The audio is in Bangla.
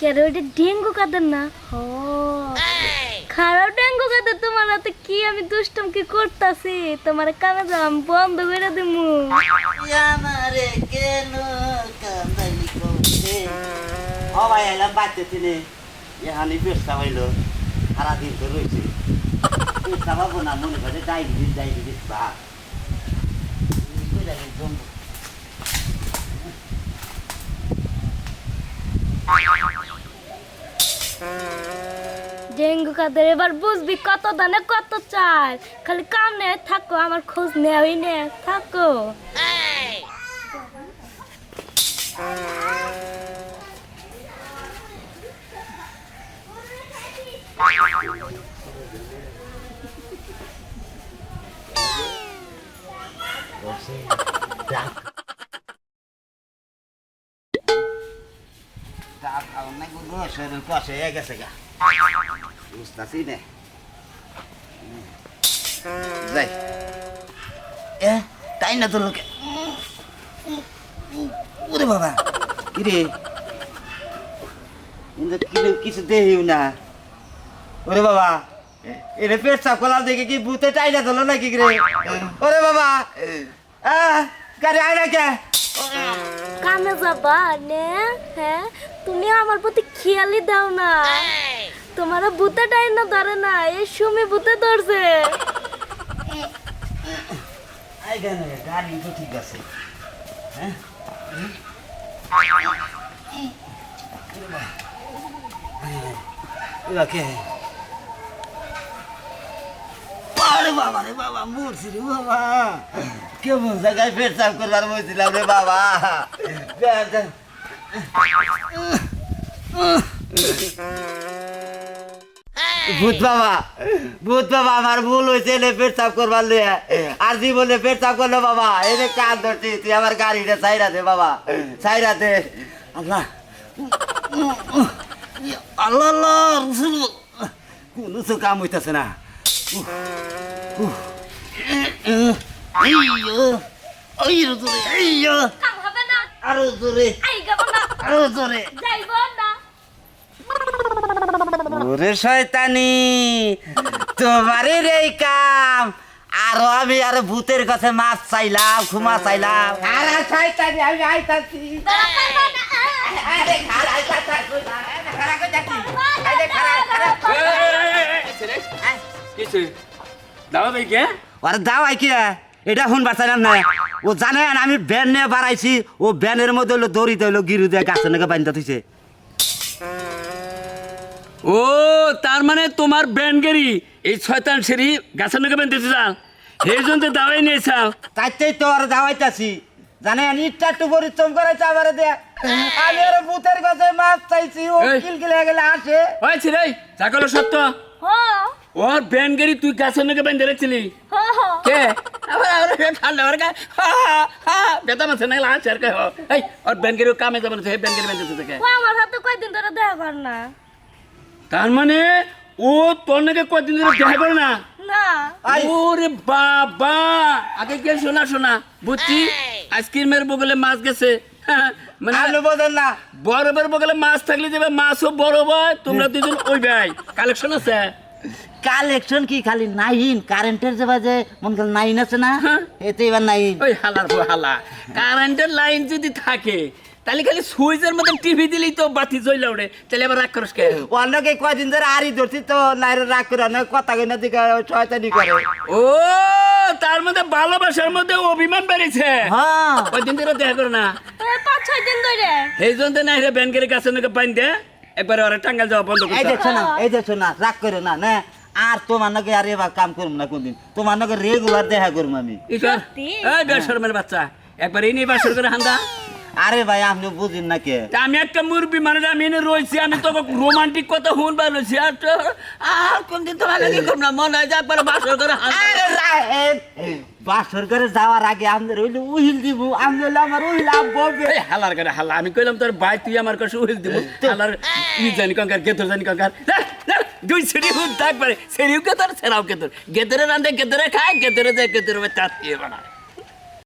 কেন ওইটা ডেঙ্গু কাদের না? ও, খারাপ ডেঙ্গু কাদের তোমার? হাতে কি আমি দুষ্টম কি করতাছি? তোমার কানে যাম বন্ধ করে দিমু। আমারে কেন কান্দালি ও ভাই এলাম বাচ্চা চিনে এখানে পেশা হইল সারাদিন তো রয়েছে। পেশা পাবো না মনে করে ডাইবেটিস ডাইবেটিস বা ডেঙ্গু কাদের এবার বুঝবি কত দানে কত চাল। খালি কাম নে থাকো আমার খোঁজ নেওয়াই নে থাকো। তাই না তো লোকে ওরে বাবা কিরে কিছু দেহিও না ওরে বাবা এটা পেট সাফ করলাম দেখে কি ভূতে টাইনা ধরলো নাকি রে ওরে বাবা গাড়ি আয় না কে কামে যাবা নে হ্যাঁ তুমি আমার প্রতি খেয়ালই দাও না তোমার টাইম না ধরে না এই সুমি ভূতে ধরছে আই কেন গাড়ি তো ঠিক আছে হ্যাঁ কে আরে বাবা রে বাবা, মরছি রে বাবা। কেমন জায়গায় সাফ করবার বলছিলাম রে বাবা। ভূত বাবা ভূত বাবা, আমার ভুল হয়েছে এলে সাফ করবার লিয়ে আর জীবনে সাফ করল বাবা এনে কান ধরছি, তুই আমার গাড়িটা সাইরা দে বাবা সাইরা দে। আল্লাহ। আল্লাহ আল্লাহ কোনো কাম হইতেছে না। আরও জোরে আই গাবো না আরও জোরে ওরে শয়তানি তোমারই রে এই কাম আরও আমি আর ভূতের কাছে মাছ চাইলাম খুমা চাইলাম আরে শয়তানি আমি আইতাছি দাঁড়া পারবা না আরে খারা আইতাছি খারা কই যাচ্ছি আরে খারা খারা কিছু দাও ভাই কে আরে দাও আই এটা শুন বাচ্চালাম না। ও জানে না আমি ব্যান নিয়ে বাড়াইছি। ও ব্যানের মধ্যে হলো দড়ি হলো গিরু দিয়ে গাছের নাকি বান্ধা থইছে। ও তার মানে তোমার ব্যানগেরি এই ছয়তান সেরি গাছের নাকি বেঁধেছে যা। এই জন্য দাওয়াই নিয়েছাও তাইতেই তো আর দাওয়াইতাছি। জানে আমি ইটটা একটু পরিশ্রম করেছে আমার দেয়া। আমি আর ভূতের কাছে মাছ চাইছি ও। কিলকিলে গেলে আসে। হয়েছে রে চাকলো সত্য। হো ওর ব্যানগেরি তুই গাছের নাকি বেঁধে রেখেছিলি। হো হো। কে? আবার আবার ঠান্ডা বেতা না আর কে এই ওর ব্যানগেরি কামে যাবে না সেই ব্যানগেরি বেঁধেছে থেকে আমার হাতে কয়দিন ধরে দেখা কর না। তার মানে ও তোর নাকি কদিন ধরে দেখা করে না? না। ওরে বাবা! আগে কে শোনা শোনা। বুঝছি? আইসক্রিমের বগলে মাছ গেছে। মানে আলু বদল না। বরফের বগলে মাছ থাকলে যাবে মাছও বড় হয় তোমরা দুজন ওই ভাই। কালেকশন আছে? কালেকশন কি খালি নাইন? কারেন্টের যে বাজে মন কাল নাইন আছে না? হ্যাঁ। এতে এবার নাইন। ওই হালার পর হালা। কারেন্টের লাইন যদি থাকে তাহলে খালি সুইচের মধ্যে টিভি দিলেই তো বাতি জ্বলে ওঠে তাহলে আবার রাগ করিস কে? অন্যকে কয়দিন ধরে আড়ি ধরছি তো নাইরে রাগ করে অনেক কথা কই না দিকে শয়তানি করে। ও তার মধ্যে ভালোবাসার মধ্যে অভিমান বেড়েছে। হ্যাঁ। ওই দিন ধরে দেখা করে না? পাঁচ ছয় দিন ধরে। এই জন্য ব্যাংকের কাছে নাকি পাইন দে। একবারে ওরা টাঙ্গাল যাওয়া বন্ধ এই দেখছ না এই দেখছ না রাগ করো না না। আর তোমার নাকি আর এবার কাম করব না কোনদিন। তোমার নাকি রেগুলার দেখা করব আমি? এই বেসরমের বাচ্চা একবার এই নিয়ে বাসর করে হান্দা। আরে ভাই আপনি বুঝেন না কে? আমি একটা মুরবি মানুষ আমি এনে রয়েছি আমি তো রোমান্টিক কথা শুন পারছি আর তো আর কোনদিন তো ভালো কি করব না মনে হয় যে একবার বাসর করে আরে রাহেন বাসর করে যাওয়ার আগে আপনার হইলে উহিল দিব হইলে আমার উহিল আব্বে এই হালার করে হালা আমি কইলাম তোর ভাই তুই আমার কাছে উহিল দিব। হালার ই জানি কঙ্কার গেতর জানি কঙ্কার। দুই সিঁড়ি হুন থাকবারে। সেরিও কে তোর সেরাও কে গেতরে রান্ধে গেতরে খায় গেতরে যায় গেতরে চাতিয়ে বানায়।